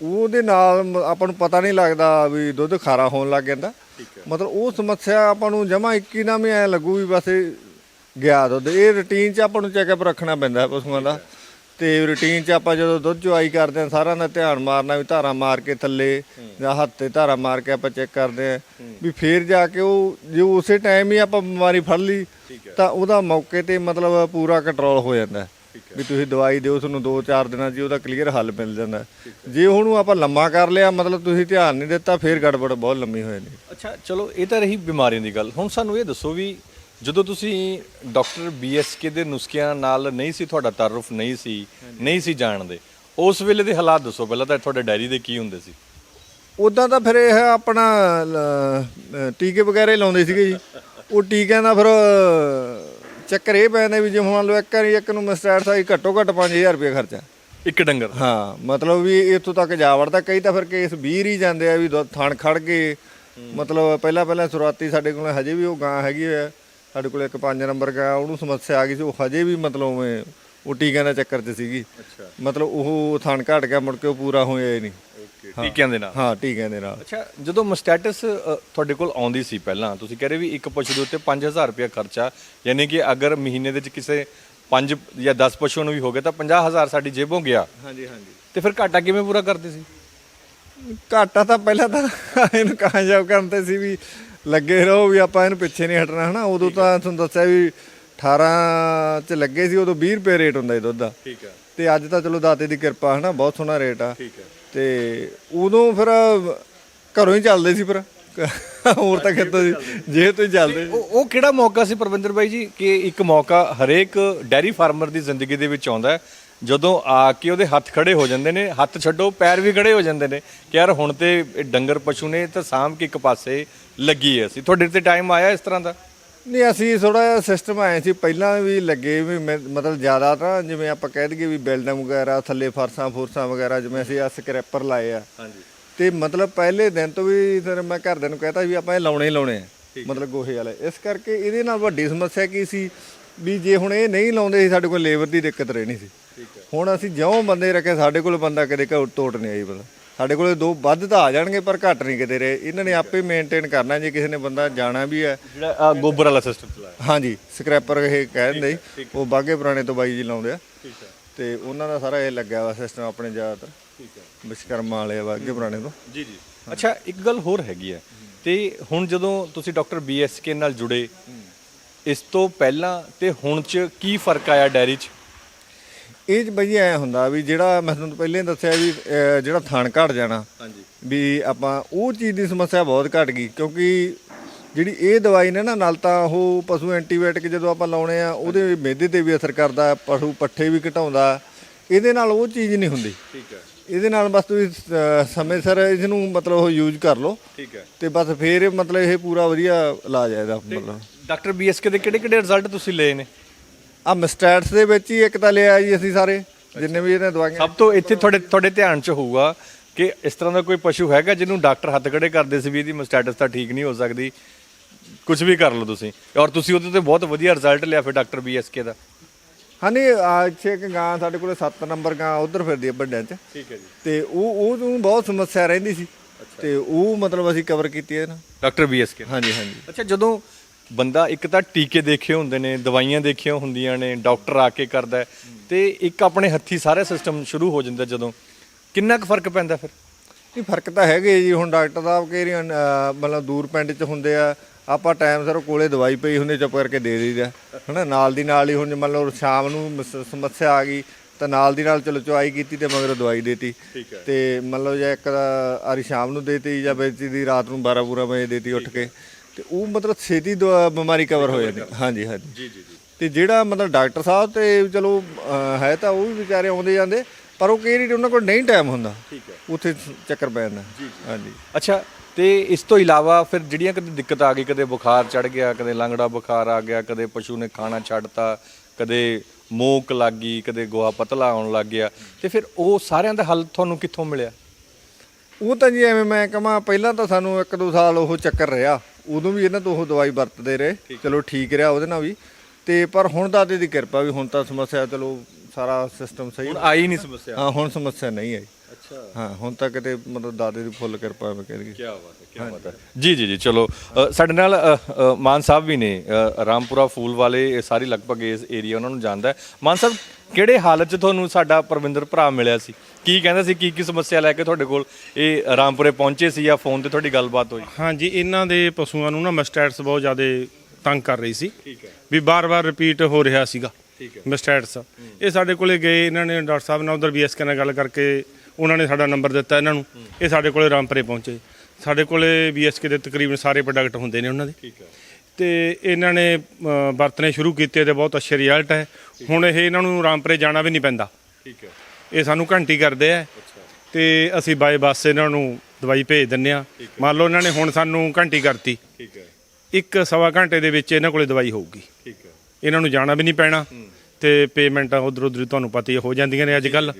ਉਹਦੇ ਨਾਲ ਆਪਾਂ ਨੂੰ ਪਤਾ ਨਹੀਂ ਲੱਗਦਾ ਵੀ ਦੁੱਧ ਖਾਰਾ ਹੋਣ ਲੱਗ ਜਾਂਦਾ। ਮਤਲਬ ਉਹ ਸਮੱਸਿਆ ਆਪਾਂ ਨੂੰ ਜਮਾ ਇੱਕੀ ਨਾ ਵੀ ਐ ਲੱਗੂ ਵੀ ਬਸ ਗਿਆ ਦੁੱਧ। ਇਹ ਰੁਟੀਨ 'ਚ ਆਪਾਂ ਨੂੰ ਚੈੱਕਅਪ ਰੱਖਣਾ ਪੈਂਦਾ ਪਸ਼ੂਆਂ ਦਾ। ਤੇ ਰੁਟੀਨ 'ਚ ਆਪਾਂ ਜਦੋਂ ਦੁੱਧ ਚੁਆਈ ਕਰਦੇ ਆ ਸਾਰਿਆਂ ਦਾ ਧਿਆਨ ਮਾਰਨਾ ਵੀ ਧਾਰਾ ਮਾਰ ਕੇ ਥੱਲੇ ਜਾਂ ਹੱਥ ਤੇ ਧਾਰਾ ਮਾਰ ਕੇ ਆਪਾਂ ਚੈੱਕ ਕਰਦੇ ਆ ਵੀ ਫੇਰ ਜਾ ਕੇ ਉਹ ਜੇ ਉਸੇ ਟਾਈਮ ਹੀ ਆਪਾਂ ਬਿਮਾਰੀ ਫੜ ਲਈ ਤਾਂ ਉਹਦਾ ਮੌਕੇ ਤੇ ਮਤਲਬ ਪੂਰਾ ਕੰਟਰੋਲ ਹੋ ਜਾਂਦਾ ਵੀ ਤੁਸੀਂ ਦਵਾਈ ਦਿਓ ਤੁਹਾਨੂੰ 2-4 ਦਿਨਾਂ ਹੀ ਉਹਦਾ ਕਲੀਅਰ ਹੱਲ ਮਿਲ ਜਾਂਦਾ ਜੇ ਉਹਨੂੰ ਆਪਾਂ ਲੰਮਾ ਕਰ ਲਿਆ ਮਤਲਬ ਤੁਸੀਂ ਧਿਆਨ ਨਹੀਂ ਦਿੱਤਾ ਫੇਰ ਗੜਬੜ ਬਹੁਤ ਲੰਮੀ ਹੋ ਜਾਂਦੀ ਅੱਛਾ ਚਲੋ ਇਹ ਤਾਂ ਰਹੀ ਬਿਮਾਰੀਆਂ ਦੀ ਗੱਲ। ਹੁਣ ਸਾਨੂੰ ਇਹ ਦੱਸੋ ਵੀ ਜਦੋਂ ਤੁਸੀਂ ਡਾਕਟਰ ਬੀਐਸਕੇ ਦੇ ਨੁਸਖਿਆਂ ਨਾਲ ਨਹੀਂ ਸੀ ਤੁਹਾਡਾ ਤਾਰਫ ਨਹੀਂ ਸੀ ਨਹੀਂ ਸੀ ਜਾਣਦੇ ਉਸ ਵੇਲੇ ਦੇ ਹਾਲਾਤ ਦੱਸੋ ਪਹਿਲਾਂ ਤਾਂ ਤੁਹਾਡੇ ਡਾਇਰੀ ਦੇ ਕੀ ਹੁੰਦੇ ਸੀ? ਉਦਾਂ ਤਾਂ ਫਿਰ ਇਹ ਆਪਣਾ ਲ- ਟੀਕੇ ਵਗੈਰੇ ਲਾਉਂਦੇ ਸੀਗੇ ਜੀ। ਉਹ ਟੀਕਿਆਂ ਦਾ ਫਿਰ ਚੱਕਰ ਇਹ ਪੈਂਦਾ ਵੀ ਜੇ ਮੰਨ ਲਓ ਇੱਕ ਵਾਰੀ ਇੱਕ ਨੂੰ ਮਸਟੈਟ ਸਾਈ ਘੱਟੋ ਘੱਟ 5000 ਰੁਪਏ ਖਰਚਾ। ਇੱਕ ਡੰਗਰ? ਹਾਂ ਮਤਲਬ ਵੀ ਇੱਥੋਂ ਤੱਕ ਜਾ ਵੜਦਾ ਕਈ ਤਾਂ ਫਿਰ ਕੇਸ 20 ਹੀ ਜਾਂਦੇ ਆ ਵੀ ਦੁੱਧ ਥਣ ਖੜ ਗਏ ਮਤਲਬ ਪਹਿਲਾਂ ਪਹਿਲਾਂ ਸ਼ੁਰੂਆਤੀ ਸਾਡੇ ਕੋਲ ਹਜੇ ਵੀ ਉਹ ਗਾਂ ਹੈਗੀ ਆ। ਸਾਡੇ ਕੋਲ ਇੱਕ 5 ਨੰਬਰ ਗਾਂ ਉਹਨੂੰ ਸਮੱਸਿਆ ਆ ਗਈ ਸੀ ਉਹ ਹਜੇ ਵੀ ਮਤਲਬ ਉਵੇਂ ਉਹ ਟੀਕਿਆਂ ਦੇ ਚੱਕਰ 'ਚ ਸੀਗੀ। ਅੱਛਾ। ਮਤਲਬ ਉਹ ਥਣ ਘਟ ਗਿਆ ਮੁੜ ਕੇ ਉਹ ਪੂਰਾ ਹੋਇਆ ਹੀ ਨਹੀਂ। ਟੀਕਿਆਂ ਦੇ ਨਾਲ? ਹਾਂ ਟੀਕਿਆਂ ਦੇ ਨਾਲ। ਅੱਛਾ ਜਦੋਂ ਮਸਟੈਟਸ ਤੁਹਾਡੇ ਕੋਲ ਆਉਂਦੀ ਸੀ ਪਹਿਲਾਂ ਤੁਸੀਂ ਕਹਿ ਰਹੇ ਵੀ ਇੱਕ ਪਸ਼ੂ ਦੇ ਉੱਤੇ 5000 ਰੁਪਏ ਖਰਚਾ ਯਾਨੀ ਕਿ ਅਗਰ ਮਹੀਨੇ ਦੇ ਵਿੱਚ ਕਿਸੇ 5 ਜਾਂ 10 ਪਸ਼ੂਆਂ ਨੂੰ ਵੀ ਹੋ ਗਿਆ ਤਾਂ 50000 ਸਾਡੀ ਜੇਬੋਂ ਗਿਆ। ਹਾਂਜੀ ਹਾਂਜੀ। ਤੇ ਫਿਰ ਘਾਟਾ ਕਿਵੇਂ ਪੂਰਾ ਕਰਦੇ ਸੀ? ਘਾਟਾ ਤਾਂ ਪਹਿਲਾਂ ਤਾਂ ਇਹਨੂੰ ਕਾਮਯਾਬ ਕਰਨ ਤੇ ਸੀ ਵੀ ਲੱਗੇ ਰਹੋ ਵੀ ਆਪਾਂ ਇਹਨੂੰ ਪਿੱਛੇ ਨਹੀਂ ਹਟਣਾ ਹਨਾ? ਉਦੋਂ ਤਾਂ ਤੁਹਾਨੂੰ ਦੱਸਿਆ ਵੀ 18 ਚ ਲੱਗੇ ਸੀ ਉਦੋਂ 20 ਰੁਪਏ ਰੇਟ ਹੁੰਦਾ ਸੀ ਦੁੱਧ ਦਾ। ਠੀਕ ਹੈ। ਤੇ ਅੱਜ ਤਾਂ ਚਲੋ ਦਾਤੇ ਦੀ ਕਿਰਪਾ ਹਨਾ? ਬਹੁਤ ਸੋਹਣਾ ਰੇਟ ਆ। ਠੀਕ ਹੈ। ਤੇ ਉਦੋਂ ਫਿਰ ਘਰੋਂ ਹੀ ਚੱਲਦੇ ਸੀ ਫਿਰ। ਹੋਰ ਤਾਂ ਕਿਤੋਂ ਸੀ? ਜੇ ਤੋਂ ਹੀ ਚੱਲਦੇ। ਉਹ ਉਹ ਕਿਹੜਾ ਮੌਕਾ ਸੀ ਪ੍ਰਵਿੰਦਰ ਬਾਈ ਜੀ ਕਿ ਇੱਕ ਮੌਕਾ ਹਰੇਕ ਡੈਰੀ ਫਾਰਮਰ ਦੀ ਜ਼ਿੰਦਗੀ ਦੇ ਵਿੱਚ ਆਉਂਦਾ ਹੈ? ਜਦੋਂ ਆ ਕੇ ਉਹਦੇ ਹੱਥ ਖੜੇ ਹੋ ਜਾਂਦੇ ਨੇ ਹੱਥ ਛੱਡੋ ਪੈਰ ਵੀ ਖੜੇ ਹੋ ਜਾਂਦੇ ਨੇ ਕਿ ਯਾਰ ਹੁਣ ਤੇ ਇਹ ਡੰਗਰ ਪਸ਼ੂ ਨੇ ਤਾਂ ਸਾਂਭ ਕੇ ਇੱਕ ਪਾਸੇ ਲੱਗੀ ਹੈ ਅਸੀਂ? ਤੁਹਾਡੇ ਤੇ ਟਾਈਮ ਆਇਆ ਇਸ ਤਰ੍ਹਾਂ ਦਾ? ਨਹੀਂ ਅਸੀਂ ਥੋੜਾ ਜਿਹਾ ਸਿਸਟਮ ਆਏ ਸੀ। ਪਹਿਲਾਂ ਵੀ ਲੱਗੇ ਵੀ ਮੈਂ- ਮਤਲਬ ਜ਼ਿਆਦਾ ਤਾਂ ਜਿਵੇਂ ਆਪਾਂ ਕਹਿ ਦਈਏ ਵੀ ਬਿਲਡਿੰਗ ਵਗੈਰਾ ਥੱਲੇ ਫਰਸਾਂ ਫੁਰਸਾਂ ਵਗੈਰਾ ਜਿਵੇਂ ਅਸੀਂ ਆ ਸਕ੍ਰੈਪਰ ਲਾਏ ਆ। ਹਾਂਜੀ। ਤੇ ਮਤਲਬ ਪਹਿਲੇ ਦਿਨ ਤੋਂ ਵੀ ਫਿਰ ਮੈਂ ਘਰਦਿਆਂ ਨੂੰ ਕਹਤਾ ਵੀ ਆਪਾਂ ਇਹ ਲਾਉਣੇ ਹੀ ਲਾਉਣੇ ਆ ਮਤਲਬ ਗੋਹੇ ਵਾਲੇ। ਇਸ ਕਰਕੇ ਇਹਦੇ ਨਾਲ ਵੱਡੀ ਸਮੱਸਿਆ ਕੀ ਸੀ ਵੀ ਜੇ ਹੁਣ ਇਹ ਨਹੀਂ ਲਾਉਂਦੇ ਸੀ ਸਾਡੇ ਕੋਲ ਲੇਬਰ ਦੀ ਦਿੱਕਤ ਰਹਿਣੀ ਸੀ। ਹੁਣ ਅਸੀਂ ਜਿਉਂ ਬੰਦੇ ਰੱਖੇ ਸਾਡੇ ਕੋਲ ਬੰਦਾ ਕਦੇ ਘਰ ਤੋੜ ਨਹੀਂ ਆਈ ਬੰਦਾ ਸਾਡੇ ਕੋਲੇ ਦੋ ਵੱਧ ਤਾਂ ਆ ਜਾਣਗੇ ਪਰ ਘੱਟ ਨਹੀਂ ਕਿਤੇ ਰਹੇ। ਇਹਨਾਂ ਨੇ ਆਪੇ ਮੇਨਟੇਨ ਕਰਨਾ ਜੇ ਕਿਸੇ ਨੇ ਬੰਦਾ ਜਾਣਾ ਵੀ ਹੈ। ਜਿਹੜਾ ਆਹ ਗੋਬਰ ਵਾਲਾ ਸਿਸਟਮ ਚਲਾਇਆ। ਹਾਂਜੀ ਸਕ੍ਰੈਪਰ ਇਹ ਕਹਿ ਦਿੰਦੇ ਸੀ। ਉਹ ਬਾਗੇ ਪੁਰਾਣੇ ਤੋਂ ਬਾਈ ਜੀ ਲਾਉਂਦੇ ਆ। ਠੀਕ ਹੈ। ਤੇ ਉਹਨਾਂ ਦਾ ਸਾਰਾ ਇਹ ਲੱਗਿਆ ਵਾ ਸਿਸਟਮ ਆਪਣੇ ਜ਼ਿਆਦਾਤਰ। ਠੀਕ ਹੈ। ਵਿਸ਼ਕਰਮਾ ਵਾਲੇ ਆ ਬਾਗੇ ਪੁਰਾਣੇ ਤੋਂ। ਜੀ ਜੀ। ਅੱਛਾ ਇੱਕ ਗੱਲ ਹੋਰ ਹੈਗੀ ਹੈ। ਤੇ ਹੁਣ ਜਦੋਂ ਤੁਸੀਂ ਡਾਕਟਰ ਬੀਐਸਕੇ ਨਾਲ ਜੁੜੇ ਇਸ ਤੋਂ ਪਹਿਲਾਂ ਤੇ ਹੁਣ ਚ ਕੀ ਫ਼ਰਕ ਆਇਆ ਡੈਰੀ ਚ? ਇਹ 'ਚ ਬਈ ਐ ਹੁੰਦਾ ਵੀ ਜਿਹੜਾ ਮੈਂ ਤੁਹਾਨੂੰ ਪਹਿਲੇ ਦੱਸਿਆ ਵੀ ਅਹ, ਜਿਹੜਾ ਥਣ ਘਟ ਜਾਣਾ ਹਾਂਜੀ। ਵੀ ਆਪਾਂ ਉਹ ਚੀਜ਼ ਦੀ ਸਮੱਸਿਆ ਬਹੁਤ ਘਟ ਗਈ ਕਿਉਂਕਿ ਜਿਹੜੀ ਇਹ ਦਵਾਈ ਨੇ ਨਾ ਨਾਲ ਤਾਂ ਉਹ ਪਸ਼ੂ ਐਂਟੀਬਾਇਓਟਿਕ ਜਦੋਂ ਆਪਾਂ ਲਾਉਣੇ ਆ ਉਹਦੇ ਮਿਹਦੇ ਤੇ ਵੀ ਅਸਰ ਕਰਦਾ ਪਸ਼ੂ ਪੱਠੇ ਵੀ ਘਟਾਉਂਦਾ ਇਹਦੇ ਨਾਲ ਉਹ ਚੀਜ਼ ਨਹੀਂ ਹੁੰਦੀ। ਠੀਕ ਹੈ। ਇਹਦੇ ਨਾਲ ਬਸ ਤੁਸੀਂ ਅਹ, ਸਮੇਂ ਸਿਰ ਇਸ ਨੂੰ ਮਤਲਬ ਉਹ ਯੂਜ਼ ਕਰ ਲਓ। ਠੀਕ ਹੈ। ਤੇ ਬਸ ਫੇਰ ਮਤਲਬ ਇਹ ਪੂਰਾ ਵਧੀਆ ਇਲਾਜ ਹੈ ਇਹਦਾ ਮਤਲਬ। ਡਾਕਟਰ ਬੀਐਸਕੇ ਦੇ ਕਿਹੜੇ ਕਿਹੜੇ ਰਿਜ਼ਲਟ ਤੁਸੀਂ ਲਏ ਨੇ? ਆ ਮਸਟੈਟਸ ਦੇ ਵਿੱਚ ਹੀ ਇੱਕ ਤਾਂ ਲਿਆ ਜੀ ਅਸੀਂ ਸਾਰੇ ਜਿੰਨੇ ਵੀ ਇਹਨੇ ਦਵਾਈਆਂ। ਸਭ ਤੋਂ ਇੱਥੇ ਤੁਹਾਡੇ ਤੁਹਾਡੇ ਧਿਆਨ ਚ ਹੋਊਗਾ ਕਿ ਇਸ ਤਰ੍ਹਾਂ ਦਾ ਕੋਈ ਪਸ਼ੂ ਹੈਗਾ ਜਿਹਨੂੰ ਡਾਕਟਰ ਹੱਥ ਖੜੇ ਕਰਦੇ ਸੀ ਵੀ ਇਹਦੀ ਮਸਟੈਟਸ ਤਾਂ ਠੀਕ ਨਹੀਂ ਹੋ ਸਕਦੀ। ਕੁਝ ਵੀ ਕਰ ਲਓ ਤੁਸੀਂ। ਔਰ ਤੁਸੀਂ ਉਹਦੇ ਤੇ ਬਹੁਤ ਵਧੀਆ ਰਿਜ਼ਲਟ ਲਿਆ ਫਿਰ ਡਾਕਟਰ ਬੀਐਸਕੇ ਦਾ। ਹਾਂ ਨਹੀਂ ਆ ਇੱਥੇ ਇੱਕ ਗਾਂ ਸਾਡੇ ਕੋਲੇ 7 ਨੰਬਰ ਗਾਂ ਉਧਰ ਫਿਰਦੀ ਹੈ ਵੱਡਿਆਂ 'ਚ। ਠੀਕ ਹੈ ਜੀ। ਤੇ ਉਹ ਉਹ ਨੂੰ ਬਹੁਤ ਸਮੱਸਿਆ ਰਹਿੰਦੀ ਸੀ। ਤੇ ਉਹ ਮਤਲਬ ਅਸੀਂ ਕਵਰ ਕੀਤੀ ਹੈ ਨਾ ਡਾਕਟਰ ਬੀਐਸਕੇ ਹਾਂਜੀ ਹਾਂਜੀ। ਅੱਛਾ ਜਦੋਂ ਬੰਦਾ ਇੱਕ ਤਾਂ ਟੀਕੇ ਦੇਖੇ ਹੁੰਦੇ ਨੇ ਦਵਾਈਆਂ ਦੇਖੀਆਂ ਹੁੰਦੀਆਂ ਨੇ ਡਾਕਟਰ ਆ ਕੇ ਕਰਦਾ ਤੇ ਇੱਕ ਆਪਣੇ ਹੱਥੀ ਸਾਰਾ ਸਿਸਟਮ ਸ਼ੁਰੂ ਹੋ ਜਾਂਦਾ ਜਦੋਂ। ਕਿੰਨਾ ਕੁ ਫ਼ਰਕ ਪੈਂਦਾ ਫਿਰ? ਇਹ ਫ਼ਰਕ ਤਾਂ ਹੈਗੇ ਜੀ। ਹੁਣ ਡਾਕਟਰ ਸਾਹਿਬ ਕਹਿ ਰਹੇ ਮਤਲਬ ਦੂਰ ਪਿੰਡ 'ਚ ਹੁੰਦੇ ਆ ਆਪਾਂ ਟਾਈਮ ਸਿਰ ਕੋਲੇ ਦਵਾਈ ਪਈ ਹੁੰਦੀ ਚੁੱਪ ਕਰਕੇ ਦੇ ਦਈਦਾ। ਹਨਾ ਨਾਲ ਦੀ ਨਾਲ ਹੀ ਹੁਣ ਮੰਨ ਲਓ ਸ਼ਾਮ ਨੂੰ ਮਸ- ਸਮੱਸਿਆ ਆ ਗਈ ਤਾਂ ਨਾਲ ਦੀ ਨਾਲ ਚਲੋ ਚੁਆਈ ਕੀਤੀ ਤੇ ਮਗਰ ਦਵਾਈ ਦੇਤੀ। ਤੇ ਮੰਨ ਲਓ ਜੇ ਇੱਕ ਆਰੀ ਸ਼ਾਮ ਨੂੰ ਦੇਤੀ ਜਾਂ ਵਿੱਚ ਦੀ ਰਾਤ ਨੂੰ 12 ਪੂਰਾ ਵਜੇ ਦੇਤੀ ਉੱਠ ਕੇ। ਤੇ ਉਹ ਮਤਲਬ ਛੇਤੀ ਦਵਾ- ਬਿਮਾਰੀ ਕਵਰ ਹੋ ਜਾਂਦੀ। ਹਾਂਜੀ ਹਾਂਜੀ। ਜੀ ਜੀ ਤੇ ਜਿਹੜਾ ਮਤਲਬ ਡਾਕਟਰ ਸਾਹਿਬ ਤੇ ਚਲੋ ਅਹ, ਹੈ ਤਾਂ ਉਹ ਵੀ ਵਿਚਾਰੇ ਆਉਂਦੇ ਜਾਂਦੇ ਪਰ ਉਹ ਕਈ ਵਾਰੀ ਉਹਨਾਂ ਕੋਲ ਨਹੀਂ ਟਾਈਮ ਹੁੰਦਾ। ਠੀਕ ਹੈ। ਉੱਥੇ ਚੱਕਰ ਪੈ ਜਾਂਦਾ। ਹਾਂਜੀ। ਅੱਛਾ ਤੇ ਇਸ ਤੋਂ ਇਲਾਵਾ ਫਿਰ ਜਿਹੜੀਆਂ ਕਦੇ ਦਿੱਕਤ ਆ ਗਈ ਕਦੇ ਬੁਖਾਰ ਚੜ ਗਿਆ ਕਦੇ ਲੰਗੜਾ ਬੁਖਾਰ ਆ ਗਿਆ ਕਦੇ ਪਸ਼ੂ ਨੇ ਖਾਣਾ ਛੱਡਤਾ ਕਦੇ ਮੋਕ ਲੱਗ ਗਈ ਕਦੇ ਗੋਹਾ ਪਤਲਾ ਆਉਣ ਲੱਗ ਗਿਆ ਤੇ ਫਿਰ ਉਹ ਸਾਰਿਆਂ ਦਾ ਹੱਲ ਤੁਹਾਨੂੰ ਕਿੱਥੋਂ ਮਿਲਿਆ? ਉਹ ਤਾਂ ਜੀ ਐਵੇਂ ਮੈਂ ਕਹਾਂ ਪਹਿਲਾਂ ਤਾਂ ਸਾਨੂੰ ਇੱਕ ਦੋ ਸਾਲ ਉਹ ਚੱਕਰ ਰਿਹਾ। ਉਦੋਂ ਵੀ ਇਹਨਾਂ ਤੋਂ ਉਹ ਦਵਾਈ ਵਰਤਦੇ ਰਹੇ। ਚਲੋ ਠੀਕ ਰਿਹਾ ਉਹਦੇ ਨਾਲ ਵੀ। ਤੇ ਪਰ ਹੁਣ ਦਾਦੇ ਦੀ ਕਿਰਪਾ ਵੀ ਹੁਣ ਤਾਂ ਸਮੱਸਿਆ ਚਲੋ ਸਾਰਾ ਸਿਸਟਮ ਸਹੀ ਹੁਣ ਆਈ ਨਹੀਂ ਸਮੱਸਿਆ। ਹਾਂ ਹੁਣ ਸਮੱਸਿਆ ਨਹੀਂ ਆਈ। ਅੱਛਾ। ਹਾਂ ਹੁਣ ਤਾਂ ਕਿਤੇ ਮਤਲਬ ਦਾਦੇ ਦੀ ਫੁੱਲ ਕਿਰਪਾ ਮੈਂ ਕਹਿ ਲਈਏ। ਕੀ ਬਾਤ ਹੈ ਕੀ ਬਾਤ ਹੈ। ਜੀ ਜੀ ਜੀ ਚਲੋ ਸਾਡੇ ਨਾਲ ਮਾਨ ਸਾਹਿਬ ਵੀ ਨੇ ਰਾਮਪੁਰਾ ਫੂਲ ਵਾਲੇ ਸਾਰੀ ਲਗਭਗ ਇਸ ਏਰੀਆ ਉਹਨਾਂ ਨੂੰ ਜਾਣਦਾ ਮਾਨ ਸਾਹਿਬ ਕਿਹੜੇ ਹਾਲਤ 'ਚ ਤੁਹਾਨੂੰ ਸਾਡਾ ਪਰਵਿੰਦਰ ਭਰਾ ਮਿਲਿਆ ਸੀ? ਕੀ ਕਹਿੰਦਾ ਸੀ? ਕੀ ਕੀ ਸਮੱਸਿਆ ਲੈ ਕੇ ਤੁਹਾਡੇ ਕੋਲ? ਇਹ ਰਾਮਪੁਰੇ ਪਹੁੰਚੇ ਸੀ ਜਾਂ ਫੋਨ ਤੇ ਤੁਹਾਡੀ ਗੱਲਬਾਤ ਹੋਈ? ਹਾਂਜੀ ਇਹਨਾਂ ਦੇ ਪਸ਼ੂਆਂ ਨੂੰ ਨਾ ਮਸਟੈਟਸ ਬਹੁਤ ਜ਼ਿਆਦਾ ਤੰਗ ਕਰ ਰਹੀ ਸੀ। ਠੀਕ ਹੈ। ਵੀ ਬਾਰ-ਬਾਰ ਰਿਪੀਟ ਹੋ ਰਿਹਾ ਸੀਗਾ। ਠੀਕ ਹੈ। ਮਸਟੈਟਸ ਇਹ ਸਾਡੇ ਕੋਲੇ ਗਏ ਇਹਨਾਂ ਨੇ ਡਾਕਟਰ ਸਾਹਿਬ ਨਾਲ ਉਧਰ ਬੀਐਸਕੇ ਨਾਲ ਗੱਲ ਕਰਕੇ ਉਹਨਾਂ ਨੇ ਸਾਡਾ ਨੰਬਰ ਦਿੱਤਾ ਇਹਨਾਂ ਨੂੰ। ਇਹ ਸਾਡੇ ਕੋਲੇ ਰਾਮਪੁਰੇ ਪਹੁੰਚੇ। ਸਾਡੇ ਕੋਲੇ ਬੀਐਸਕੇ ਦੇ ਤਕਰੀਬਨ ਸਾਰੇ ਪ੍ਰੋਡਕਟ ਹੁੰਦੇ ਨੇ ਉਹਨਾਂ ਦੇ। ਠੀਕ ਹੈ। ਤੇ ਇਹਨਾਂ ਨੇ ਅ, ਵਰਤਣੇ ਸ਼ੁਰੂ ਕੀਤੇ ਤੇ ਬਹੁਤ ਅੱਛੇ ਰਿਜ਼ਲਟ ਹੈ। ਹੁਣ ਇਹ ਇਹਨਾਂ ਨੂੰ ਰਾਮਪੁਰੇ ਜਾਣਾ ਵੀ ਨਹੀਂ ਪੈਂਦਾ। ਠੀਕ ਹੈ। ਇਹ ਸਾਨੂੰ ਘੰਟੀ ਕਰਦੇ ਆ। ਤੇ ਅਸੀਂ ਬਾਏ ਬੱਸ ਇਹਨਾਂ ਨੂੰ ਦਵਾਈ ਭੇਜ ਦਿੰਨੇ ਆ ਮੰਨ ਲਓ ਇਹਨਾਂ ਨੇ ਹੁਣ ਸਾਨੂੰ ਘੰਟੀ ਕਰਤੀ। ਠੀਕ ਹੈ। ਇੱਕ ਸਵਾ ਘੰਟੇ ਦੇ ਵਿੱਚ ਇਹਨਾਂ ਕੋਲੇ ਦਵਾਈ ਹੋਊਗੀ। ਠੀਕ ਹੈ। ਇਹਨਾਂ ਨੂੰ ਜਾਣਾ ਵੀ ਨਹੀਂ ਪੈਣਾ। ਤੇ ਪੇਮੈਂਟ ਉਧਰ ਉਧਰ ਤੁਹਾਨੂੰ ਪਤਾ ਹੀ ਹੈ, ਹੋ ਜਾਂਦੀਆਂ ਨੇ ਅੱਜ ਕੱਲ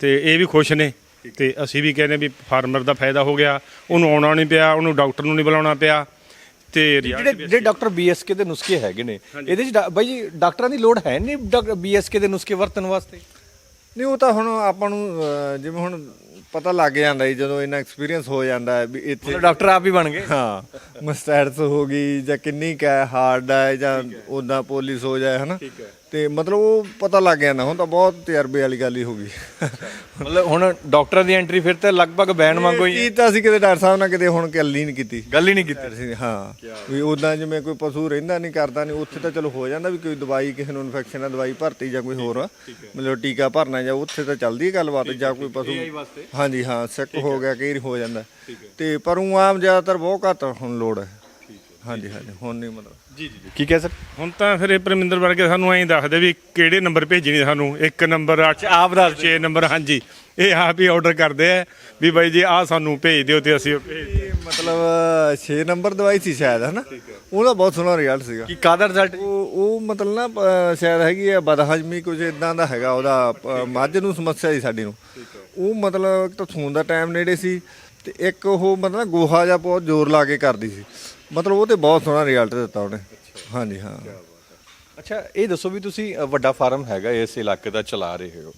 ਤੇ ਇਹ ਵੀ ਖੁਸ਼ ਨੇ। ਤੇ ਅਸੀਂ ਵੀ ਕਹਿੰਦੇ ਵੀ ਫਾਰਮਰ ਦਾ ਫਾਇਦਾ ਹੋ ਗਿਆ। ਉਹਨੂੰ ਆਉਣਾ ਨਹੀਂ ਪਿਆ ਉਹਨੂੰ ਡਾਕਟਰ ਨੂੰ ਨਹੀਂ ਬੁਲਾਉਣਾ ਪਿਆ। ਤੇ ਜਿਹੜੇ ਜਿਹੜੇ ਡਾਕਟਰ ਬੀਐਸਕੇ ਦੇ ਨੁਸਖੇ ਹੈਗੇ ਨੇ ਇਹਦੇ 'ਚ ਡਾ- ਬਾਈ ਜੀ ਡਾਕਟਰਾਂ ਦੀ ਲੋੜ ਹੈ ਨਹੀਂ ਡਾਕਟਰ ਬੀਐਸਕੇ ਦੇ ਨੁਸਖੇ ਵਰਤਣ ਵਾਸਤੇ? ਨਹੀਂ ਉਹ ਤਾਂ ਹੁਣ ਆਪਾਂ ਨੂੰ ਅਹ, ਜਿਵੇਂ ਹੁਣ ਪਤਾ ਲੱਗ ਜਾਂਦਾ ਜੀ ਜਦੋਂ ਇਹਨਾਂ ਐਕਸਪੀਰੀਅੰਸ ਹੋ ਜਾਂਦਾ ਹੈ ਵੀ ਇੱਥੇ ਮਤਲਬ ਡਾਕਟਰ ਆਪ ਹੀ ਬਣ ਗਏ। ਹਾਂ ਮਸਟੈਟਸ ਹੋ ਗਈ ਜਾਂ ਕਿੰਨੀ ਕੈ ਹਾਰਡ ਹੈ ਜਾਂ ਉਦਾਂ ਪੋਲਿਸ ਹੋ ਜਾਏ ਹਨਾ। ਤੇ ਮਤਲਬ ਉਹ ਪਤਾ ਲੱਗ ਜਾਂਦਾ ਹੁਣ ਤਾਂ ਬਹੁਤ ਤਜਰਬੇ ਵਾਲੀ ਗੱਲ ਹੀ ਹੋ ਗਈ। ਮਤਲਬ ਹੁਣ ਡਾਕਟਰਾਂ ਦੀ ਐਂਟਰੀ ਫਿਰ ਤੇ ਲਗਭਗ ਬੈਨ ਵਾਂਗੂ ਹੀ ਹੈ। ਕੀ ਤਾਂ ਅਸੀਂ ਕਿਤੇ ਡਾਕਟਰ ਸਾਹਿਬ ਨਾਲ ਕਿਤੇ ਹੁਣ ਗੱਲ ਹੀ ਨਹੀਂ ਕੀਤੀ। ਗੱਲ ਹੀ ਨਹੀਂ ਕੀਤੀ। ਹਾਂ ਵੀ ਉਦਾਂ ਜਿਵੇਂ ਕੋਈ ਪਸ਼ੂ ਰਹਿੰਦਾ ਨਹੀਂ ਕਰਦਾ ਨਹੀਂ ਉੱਥੇ ਤਾਂ ਚਲੋ ਹੋ ਜਾਂਦਾ ਵੀ ਕੋਈ ਦਵਾਈ ਕਿਸੇ ਨੂੰ ਇਨਫੈਕਸ਼ਨ ਆ ਦਵਾਈ ਭਰਤੀ ਜਾਂ ਕੋਈ ਹੋਰ ਮਤਲਬ ਟੀਕਾ ਭਰਨਾ ਜਾਂ ਉੱਥੇ ਤਾਂ ਚੱਲਦੀ ਹੈ ਗੱਲਬਾਤ ਜਾਂ ਕੋਈ ਪਸ਼ੂ ਹਾਂਜੀ ਹਾਂ ਸਿੱਕ ਹੋ ਗਿਆ ਕਈ ਹੋ ਜਾਂਦਾ। ਤੇ ਪਰ ਉਹ ਆਮ ਜ਼ਿਆਦਾਤਰ ਬਹੁਤ ਘੱਟ ਹੁਣ ਲੋੜ ਹੈ। ਹਾਂਜੀ ਹਾਂਜੀ। ਹੁਣ ਨਹੀਂ ਮਤਲਬ। ਜੀ ਜੀ ਕੀ ਕਹਿ ਸਰ? ਹੁਣ ਤਾਂ ਫਿਰ ਇਹ ਪਰਮਿੰਦਰ ਵਰਗੇ ਸਾਨੂੰ ਐਂ ਦੱਸਦੇ ਵੀ ਕਿਹੜੇ ਨੰਬਰ ਭੇਜਣੇ ਸਾਨੂੰ? ਇੱਕ ਨੰਬਰ 8 ਆਪ ਦੱਸ 6 ਨੰਬਰ ਹਾਂਜੀ। ਇਹ ਆਪ ਹੀ ਆਰਡਰ ਕਰਦੇ ਆ ਵੀ ਬਾਈ ਜੀ ਆਹ ਸਾਨੂੰ ਭੇਜ ਦਿਓ ਤੇ ਅਸੀਂ ਉਹ ਭੇਜ ਦਿੰਦੇ ਇਹ ਮਤਲਬ 6 ਨੰਬਰ ਦਵਾਈ ਸੀ ਸ਼ਾਇਦ ਹਨਾ? ਉਹਦਾ ਬਹੁਤ ਸੋਹਣਾ ਰਿਜ਼ਲਟ ਸੀਗਾ। ਕੀ ਕਾਦਾ ਰਿਜ਼ਲਟ ਉਹ ਉਹ ਮਤਲਬ ਨਾ ਸ਼ਾਇਦ ਹੈਗੀ ਹੈ ਬਦਹਜਮੀ ਕੁਝ ਇਦਾਂ ਦਾ ਹੈਗਾ ਉਹਦਾ ਮੱਝ ਨੂੰ ਸਮੱਸਿਆ ਸੀ ਸਾਡੀ ਨੂੰ। ਉਹ ਮਤਲਬ ਇੱਕ ਤਾਂ ਸੂਣ ਦਾ ਟਾਈਮ ਨੇੜੇ ਸੀ ਤੇ ਇੱਕ ਉਹ ਮਤਲਬ ਨਾ ਗੋਹਾ ਜਿਹਾ ਬਹੁਤ ਜ਼ੋਰ ਲਾ ਕੇ ਕਰਦੀ ਸੀ। ਮਤਲਬ ਉਹ ਤੇ ਬਹੁਤ ਸੋਹਣਾ ਰਿਜ਼ਲਟ ਦਿੱਤਾ ਉਹਨੇ। ਹਾਂਜੀ ਹਾਂ। ਅੱਛਾ ਇਹ ਦੱਸੋ ਵੀ ਤੁਸੀਂ ਅ, ਵੱਡਾ ਫਾਰਮ ਹੈਗਾ ਇਸ ਇਲਾਕੇ ਦਾ ਚਲਾ ਰਹੇ ਹੋ।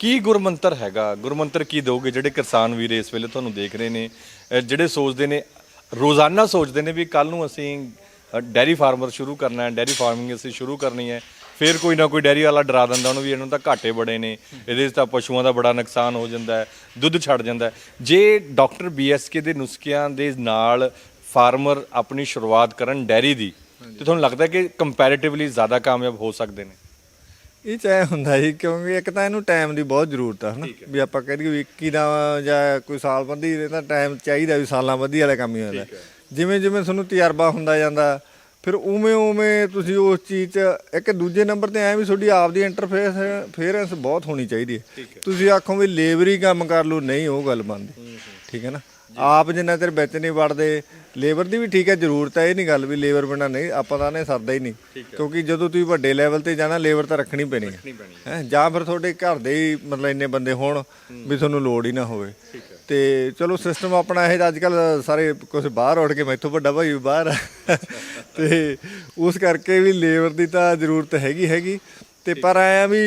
ਕੀ ਗੁਰਮੰਤਰ ਹੈਗਾ? ਗੁਰਮੰਤਰ ਕੀ ਦੋਗੇ ਜਿਹੜੇ ਕਿਸਾਨ ਵੀਰ ਇਸ ਵੇਲੇ ਤੁਹਾਨੂੰ ਦੇਖ ਰਹੇ ਨੇ ਅ, ਜਿਹੜੇ ਸੋਚਦੇ ਨੇ ਰੋਜ਼ਾਨਾ ਸੋਚਦੇ ਨੇ ਵੀ ਕੱਲ ਨੂੰ ਅਸੀਂ ਅ, ਡੈਰੀ ਫਾਰਮਰ ਸ਼ੁਰੂ ਕਰਨਾ ਹੈ ਡੈਰੀ ਫਾਰਮਿੰਗ ਅਸੀਂ ਸ਼ੁਰੂ ਕਰਨੀ ਹੈ ਫਿਰ ਕੋਈ ਨਾ ਕੋਈ ਡੈਰੀ ਵਾਲਾ ਡਰਾ ਦਿੰਦਾ ਉਹਨੂੰ ਵੀ ਇਹਨਾਂ ਤਾਂ ਘਾਟੇ ਬੜੇ ਨੇ ਇਹਦੇ 'ਚ ਤਾਂ ਪਸ਼ੂਆਂ ਦਾ ਬੜਾ ਨੁਕਸਾਨ ਹੋ ਜਾਂਦਾ ਹੈ ਦੁੱਧ ਛੱਡ ਜਾਂਦਾ ਹੈ। ਜੇ ਡਾਕਟਰ ਬੀਐਸਕੇ ਦੇ ਨੁਸਖਿਆਂ ਦੇ ਨਾਲ ਫਾਰਮਰ ਆਪਣੀ ਸ਼ੁਰੂਆਤ ਕਰਨ ਡੈਰੀ ਦੀ ਤੇ ਤੁਹਾਨੂੰ ਲੱਗਦਾ ਕਿ ਕੰਪੈਰੀਟਿਵਲੀ ਜ਼ਿਆਦਾ ਕਾਮਯਾਬ ਹੋ ਸਕਦੇ ਨੇ? ਇਹ ਚਾਹੇ ਹੁੰਦਾ ਜੀ ਕਿਉਂਕਿ ਇੱਕ ਤਾਂ ਇਹਨੂੰ ਟਾਈਮ ਦੀ ਬਹੁਤ ਜ਼ਰੂਰਤ ਆ ਹਨਾ? ਵੀ ਆਪਾਂ ਕਹਿ ਦਈਏ ਵੀ 21 ਦਾ ਜਾਂ ਕੋਈ ਸਾਲ ਬੱਧੀ ਇਹਦਾ ਟਾਈਮ ਚਾਹੀਦਾ ਵੀ ਸਾਲਾਂ ਬੱਧੀ ਵਾਲਾ ਕੰਮ ਹੀ ਹੁੰਦਾ ਜਿਵੇਂ ਜਿਵੇਂ ਤੁਹਾਨੂੰ ਤਜਰਬਾ ਹੁੰਦਾ ਜਾਂਦਾ ਫਿਰ ਉਵੇਂ ਉਵੇਂ ਤੁਸੀਂ ਉਸ ਚੀਜ਼ 'ਚ ਇੱਕ ਦੂਜੇ ਨੰਬਰ ਤੇ ਐ ਵੀ ਤੁਹਾਡੀ ਆਪਦੀ ਇੰਟਰਫੇਸ ਫੇਰੈਂਸ ਬਹੁਤ ਹੋਣੀ ਚਾਹੀਦੀ ਹੈ। ਤੁਸੀਂ ਆਖੋ ਵੀ ਲੇਬਰ ਕੰਮ ਕਰ ਲਓ ਨਹੀਂ ਉਹ ਗੱਲ ਬਣਦੀ। ਠੀਕ ਹੈ ਨਾ? ਆਪ ਜਿੰਨਾ ਚਿਰ ਵਿੱਚ ਨਹੀਂ ਵੜਦੇ ਲੇਬਰ ਦੀ ਵੀ ਠੀਕ ਹੈ ਜ਼ਰੂਰਤ ਹੈ ਇਹ ਨਹੀਂ ਗੱਲ ਵੀ ਲੇਬਰ ਬਿਨਾ ਨਹੀਂ ਆਪਾਂ ਤਾਂ ਨੇ ਸਰਦਾ ਹੀ ਨਹੀਂ। ਕਿਉਂਕਿ ਜਦੋਂ ਤੁਸੀਂ ਵੱਡੇ ਲੈਵਲ ਤੇ ਜਾਣਾ ਲੇਬਰ ਤਾਂ ਰੱਖਣੀ ਪੈਣੀ ਹੈ। ਹੈਂ, ਜਾਂ ਫਿਰ ਤੁਹਾਡੇ ਘਰ ਦੇ ਹੀ ਮਤਲਬ ਇੰਨੇ ਬੰਦੇ ਹੋਣ ਵੀ ਤੁਹਾਨੂੰ ਲੋੜ ਹੀ ਨਾ ਹੋਵੇ। ਤੇ ਚਲੋ ਸਿਸਟਮ ਆਪਣਾ ਇਹ ਅੱਜ ਕੱਲ ਸਾਰੇ ਕੁਝ ਬਾਹਰ ਉੱਠ ਕੇ ਮੈਥੋਂ ਵੱਡਾ ਭਾਈ ਵੀ ਬਾਹਰ ਤੇ ਉਸ ਕਰਕੇ ਵੀ ਲੇਬਰ ਦੀ ਤਾਂ ਜ਼ਰੂਰਤ ਹੈਗੀ ਹੈਗੀ। ਤੇ ਪਰ ਆਇਆ ਵੀ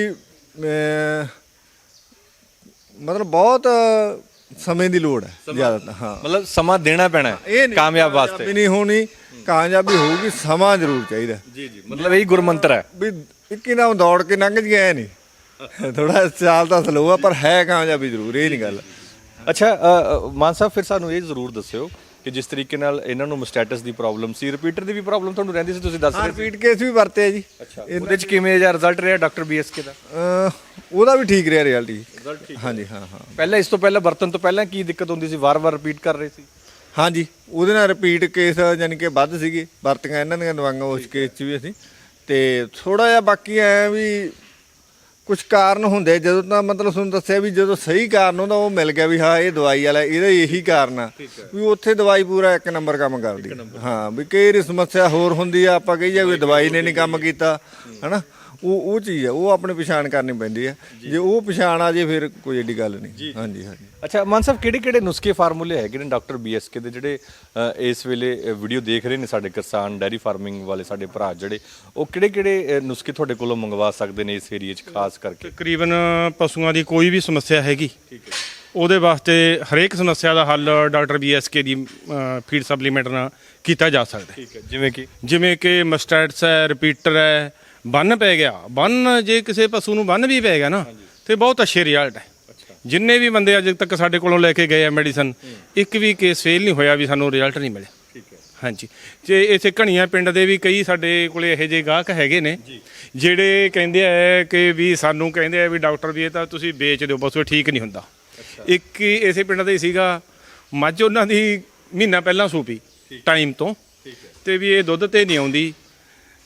ਮਤਲਬ ਬਹੁਤ ਸਮੇਂ ਦੀ ਲੋੜ ਹੈ ਜ਼ਿਆਦਾ ਹਾਂ। ਮਤਲਬ ਸਮਾਂ ਦੇਣਾ ਪੈਣਾ ਹੈ ਕਾਮਯਾਬ ਵਾਸਤੇ। ਨਹੀਂ ਹੋਣੀ ਕਾਮਯਾਬੀ ਹੋਊਗੀ ਸਮਾਂ ਜ਼ਰੂਰ ਚਾਹੀਦਾ ਜੀ ਜੀ ਮਤਲਬ ਇਹੀ ਗੁਰਮੰਤਰ ਹੈ। ਵੀ ਇੱਕੀ ਨਾਮ ਦੌੜ ਕੇ ਲੰਘ ਜੀ ਐ ਨਹੀਂ। ਥੋੜਾ ਚਾਲ ਤਾਂ ਸਲੋ ਆ ਪਰ ਹੈ ਕਾਮਯਾਬੀ ਜ਼ਰੂਰ ਇਹ ਨਹੀਂ ਗੱਲ। ਅੱਛਾ ਮਾਨ ਸਾਹਿਬ ਫਿਰ ਸਾਨੂੰ ਇਹ ਜ਼ਰੂਰ ਦੱਸਿਓ ਕਿ ਜਿਸ ਤਰੀਕੇ ਨਾਲ ਇਹਨਾਂ ਨੂੰ ਮਸਟੈਟਸ ਦੀ ਪ੍ਰੋਬਲਮ ਸੀ। ਰਿਪੀਟਰ ਦੀ ਵੀ ਪ੍ਰੋਬਲਮ ਤੁਹਾਨੂੰ ਰਹਿੰਦੀ ਸੀ ਤੁਸੀਂ ਦੱਸ ਹਾਂ ਰਹੇ ਸੀ। ਰਿਪੀਟ ਕੇਸ ਵੀ ਵਰਤੇ ਆ ਜੀ। ਅੱਛਾ ਉਹਦੇ ਚ ਕਿਵੇਂ ਜਿਹਾ ਰਿਜ਼ਲਟ ਰਿਹਾ ਡਾਕਟਰ ਬੀਐਸਕੇ ਦਾ? ਅਹ, ਉਹਦਾ ਵੀ ਠੀਕ ਰਿਹਾ ਰਿਜ਼ਲਟ ਹਾਂਜੀ ਹਾਂ ਹਾਂ। ਪਹਿਲਾਂ ਇਸ ਤੋਂ ਪਹਿਲਾਂ ਵਰਤਨ ਤੋਂ ਪਹਿਲਾਂ ਕੀ ਦਿੱਕਤ ਹੁੰਦੀ ਸੀ? ਵਾਰ-ਵਾਰ ਰਿਪੀਟ ਕਰ ਰਹੇ ਸੀ? ਹਾਂਜੀ ਉਹਦੇ ਨਾਲ ਰਿਪੀਟ ਕੇਸ ਯਾਨੀ ਕਿ ਵੱਧ ਸੀਗੇ। ਵਰਤੀਆਂ ਇਹਨਾਂ ਦੀਆਂ ਦਵਾਈਆਂ ਉਸ ਕੇਸ 'ਚ ਵੀ ਅਸੀਂ। ਤੇ ਥੋੜਾ ਜਿਹਾ ਬਾਕੀ ਐ ਵੀ ਕੁਝ ਕਾਰਨ ਹੁੰਦੇ ਜਦੋਂ ਤਾਂ ਮਤਲਬ ਤੁਹਾਨੂੰ ਦੱਸਿਆ ਵੀ ਜਦੋਂ ਸਹੀ ਕਾਰਨ ਹੁੰਦਾ ਉਹ ਮਿਲ ਗਿਆ ਵੀ ਹਾਂ ਇਹ ਦਵਾਈ ਵਾਲਾ ਇਹਦਾ ਇਹੀ ਕਾਰਨ ਆ। ਵੀ ਉੱਥੇ ਦਵਾਈ ਪੂਰਾ ਇੱਕ ਨੰਬਰ ਕੰਮ ਕਰਦੀ। ਹਾਂ ਵੀ ਕਈ ਸਮੱਸਿਆ ਹੋਰ ਹੁੰਦੀ ਆ ਆਪਾਂ ਕਹੀਏ ਵੀ ਦਵਾਈ ਨੇ ਨਹੀਂ ਕੰਮ ਕੀਤਾ ਹਨਾ? ਉਹ ਉਹ ਚੀਜ਼ ਆ ਉਹ ਆਪਣੇ ਪਛਾਣ ਕਰਨੀ ਪੈਂਦੀ ਆ। ਜੇ। ਉਹ ਪਛਾਣ ਆ ਜੇ ਫਿਰ ਕੋਈ ਏਡੀ ਗੱਲ ਨਹੀਂ। ਹਾਂਜੀ ਹਾਂਜੀ। ਅੱਛਾ ਮਾਨ ਸਾਹਿਬ ਕਿਹੜੇ ਕਿਹੜੇ ਨੁਸਖੇ ਫਾਰਮੂਲੇ ਹੈਗੇ ਨੇ ਡਾਕਟਰ ਬੀਐਸਕੇ ਦੇ ਜਿਹੜੇ ਇਸ ਵੇਲੇ ਵੀਡੀਓ ਦੇਖ ਰਹੇ ਨੇ ਸਾਡੇ ਕਿਸਾਨ ਡੈਰੀ ਫਾਰਮਿੰਗ ਵਾਲੇ ਸਾਡੇ ਭਰਾ ਜਿਹੜੇ ਉਹ ਕਿਹੜੇ ਕਿਹੜੇ ਨੁਸਖੇ ਤੁਹਾਡੇ ਕੋਲੋਂ ਮੰਗਵਾ ਸਕਦੇ ਨੇ ਇਸ ਏਰੀਆ 'ਚ ਖਾਸ ਕਰਕੇ? ਤਕਰੀਬਨ ਪਸ਼ੂਆਂ ਦੀ ਕੋਈ ਵੀ ਸਮੱਸਿਆ ਹੈਗੀ ਉਹਦੇ ਵਾਸਤੇ ਹਰੇਕ ਸਮੱਸਿਆ ਦਾ ਹੱਲ ਡਾਕਟਰ ਬੀਐਸਕੇ ਦੀ ਫੀਡ ਸਪਲੀਮੈਂਟ ਨਾਲ ਕੀਤਾ ਜਾ ਸਕਦਾ ਹੈ। ਠੀਕ ਹੈ ਜਿਵੇਂ ਕਿ? ਜਿਵੇਂ ਕਿ ਮਸਟੈਟਸ ਹੈ ਰਿਪੀਟਰ ਹੈ ਬੰਨ ਪੈ ਗਿਆ। ਬੰਨ ਜੇ ਕਿਸੇ ਪਸ਼ੂ ਨੂੰ ਬੰਨ ਵੀ ਪੈ ਗਿਆ ਨਾ ਤੇ ਬਹੁਤ ਅੱਛੇ ਰਿਜ਼ਲਟ ਹੈ। ਜਿੰਨੇ ਵੀ ਬੰਦੇ ਅਜੇ ਤੱਕ ਸਾਡੇ ਕੋਲੋਂ ਲੈ ਕੇ ਗਏ ਆ ਮੈਡੀਸਨ ਇੱਕ ਵੀ ਕੇਸ ਫੇਲ ਨਹੀਂ ਹੋਇਆ ਵੀ ਸਾਨੂੰ ਰਿਜ਼ਲਟ ਨਹੀਂ ਮਿਲਿਆ ਹਾਂਜੀ। ਜੇ ਇਥੇ ਘਣੀਆਂ ਪਿੰਡ ਦੇ ਵੀ ਕਈ ਸਾਡੇ ਕੋਲੇ ਇਹੋ ਜਿਹੇ ਗਾਹਕ ਹੈਗੇ ਨੇ ਜਿਹੜੇ ਕਹਿੰਦੇ ਆ ਕਿ ਵੀ ਸਾਨੂੰ ਕਹਿੰਦੇ ਆ ਵੀ ਡਾਕਟਰ ਵੀ ਇਹ ਤਾਂ ਤੁਸੀਂ ਵੇਚ ਦਿਓ ਬਸ ਉਹ ਠੀਕ ਨਹੀਂ ਹੁੰਦਾ। ਇੱਕ ਇਸੇ ਪਿੰਡ ਦਾ ਹੀ ਸੀਗਾ ਮੱਝ ਉਹਨਾਂ ਦੀ ਮਹੀਨਾ ਪਹਿਲਾਂ ਸੂਪੀ ਟਾਈਮ ਤੋਂ। ਤੇ ਵੀ ਇਹ ਦੁੱਧ ਤੇ ਨਹੀਂ ਆਉਂਦੀ।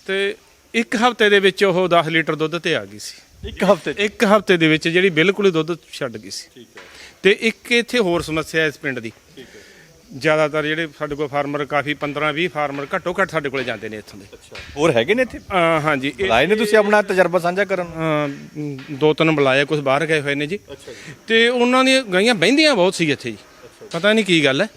ਤੇ ਇੱਕ ਹਫ਼ਤੇ ਦੇ ਵਿੱਚ ਉਹ 10 ਲੀਟਰ ਦੁੱਧ ਤੇ ਆ ਗਈ ਸੀ। ਇੱਕ ਹਫ਼ਤੇ ਇੱਕ ਹਫ਼ਤੇ ਦੇ ਵਿੱਚ ਜਿਹੜੀ ਬਿਲਕੁਲ ਹੀ ਦੁੱਧ ਛੱਡ ਗਈ ਸੀ। ਤੇ ਇੱਕ ਇੱਥੇ ਹੋਰ ਸਮੱਸਿਆ ਇਸ ਪਿੰਡ ਦੀ। ਜ਼ਿਆਦਾਤਰ ਜਿਹੜੇ ਸਾਡੇ ਕੋਲ ਫਾਰਮਰ ਕਾਫੀ 15 20 ਫਾਰਮਰ ਘੱਟੋ ਘੱਟ ਸਾਡੇ ਕੋਲੇ ਜਾਂਦੇ ਨੇ ਇੱਥੋਂ ਦੇ। ਹੋਰ ਹੈਗੇ ਨੇ ਇੱਥੇ? ਅਹ ਹਾਂਜੀ। ਇਹ- ਲਾਏ ਨੇ ਤੁਸੀਂ ਆਪਣਾ ਤਜਰਬਾ ਸਾਂਝਾ ਕਰਨ? ਅਹ ਦੋ ਤਿੰਨ ਬੁਲਾਏ ਕੁਝ ਬਾਹਰ ਗਏ ਹੋਏ ਨੇ ਜੀ। ਤੇ ਉਹਨਾਂ ਦੀਆਂ ਗਾਈਆਂ ਬਹਿੰਦੀਆਂ ਬਹੁਤ ਸੀ ਇੱਥੇ ਜੀ। ਪਤਾ ਨਹੀਂ ਕੀ ਗੱਲ ਹੈ।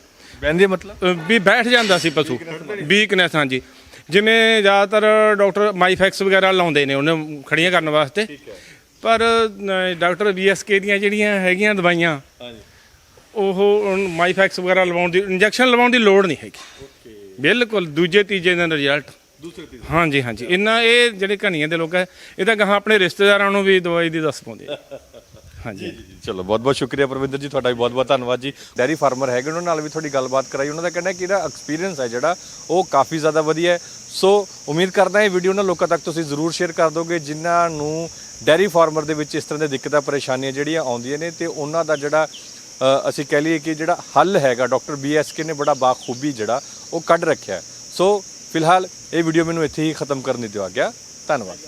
ਬੈਂਦੇ ਮਤਲਬ? ਅਹ ਵੀ ਬੈਠ ਜਾਂਦਾ ਸੀ ਪਸ਼ੂ। ਵੀਕਨੈਸ ਹਾਂਜੀ। ਜਿਵੇਂ ਜ਼ਿਆਦਾਤਰ ਡਾਕਟਰ ਮਾਈਫੈਕਸ ਵਗੈਰਾ ਲਾਉਂਦੇ ਨੇ ਉਹਨੇ ਖੜੀਆਂ ਕਰਨ ਵਾਸਤੇ। ਪਰ ਡਾਕਟਰ ਬੀਐਸਕੇ ਦੀਆਂ ਜਿਹੜੀਆਂ ਹੈਗੀਆਂ ਦਵਾਈਆਂ ਹਾਂਜੀ। ਉਹ ਮਾਈਫੈਕਸ ਵਗੈਰਾ ਲਵਾਉਣ ਦੀ ਇੰਜੈਕਸ਼ਨ ਲਵਾਉਣ ਦੀ ਲੋੜ ਨਹੀਂ ਹੈਗੀ। ਬਿਲਕੁਲ ਦੂਜੇ ਤੀਜੇ ਦਿਨ ਰਿਜ਼ਲਟ ਦੂਸਰੇ ਹਾਂਜੀ ਹਾਂਜੀ। ਇੰਨਾ ਇਹ ਜਿਹੜੇ ਘਣੀਆਂ ਦੇ ਲੋਕ ਹੈ ਇਹ ਤਾਂ ਗਾਹਾਂ ਆਪਣੇ ਰਿਸ਼ਤੇਦਾਰਾਂ ਨੂੰ ਵੀ ਦਵਾਈ ਦੀ ਦੱਸ ਪਾਉਂਦੇ ਆ। ਹਾਂਜੀ ਚਲੋ ਬਹੁਤ ਬਹੁਤ ਸ਼ੁਕਰੀਆ ਪ੍ਰਵਿੰਦਰ ਜੀ ਤੁਹਾਡਾ ਵੀ ਬਹੁਤ ਬਹੁਤ ਧੰਨਵਾਦ ਜੀ। ਡੈਰੀ ਫਾਰਮਰ ਹੈਗੇ ਉਹਨਾਂ ਨਾਲ ਵੀ ਥੋੜੀ ਗੱਲਬਾਤ ਕਰਾਈ। ਉਹਨਾਂ ਦਾ ਕਹਿਣਾ ਕਿ ਇਹਦਾ ਐਕਸਪੀਰੀਅੰਸ ਹੈ ਜਿਹੜਾ ਉਹ ਕਾਫੀ ਜ਼ਿਆਦਾ ਵਧੀਆ ਹੈ। ਸੋ ਉਮੀਦ ਕਰਦਾ ਹਾਂ ਇਹ ਵੀਡੀਓ ਨਾ ਲੋਕਾਂ ਤੱਕ ਤੁਸੀਂ ਜ਼ਰੂਰ ਸ਼ੇਅਰ ਕਰ ਦੋਗੇ ਜਿਨ੍ਹਾਂ ਨੂੰ ਡੈਰੀ ਫਾਰਮਰ ਦੇ ਵਿੱਚ ਇਸ ਤਰ੍ਹਾਂ ਦੇ ਦਿੱਕਤਾਂ ਪਰੇਸ਼ਾਨੀਆਂ ਜਿਹੜੀਆਂ ਆਉਂਦੀਆਂ ਨੇ ਤੇ ਉਹਨਾਂ ਦਾ ਜਿਹੜਾ ਅਸੀਂ ਕਹਿ ਲਈਏ ਕਿ ਜਿਹੜਾ ਹੱਲ ਹੈਗਾ ਡਾਕਟਰ ਬੀਐਸਕੇ ਨੇ ਬੜਾ ਬਾਖੂਬੀ ਜਿਹੜਾ ਉਹ ਕੱਢ ਰੱਖਿਆ। ਸੋ ਫਿਲਹਾਲ ਇਹ ਵੀਡੀਓ ਮੈਨੂੰ ਇੱਥੇ ਹੀ ਖਤਮ ਕਰਨ ਦੀ ਦਿਓ ਆ ਗਿਆ ਧੰਨਵਾਦ।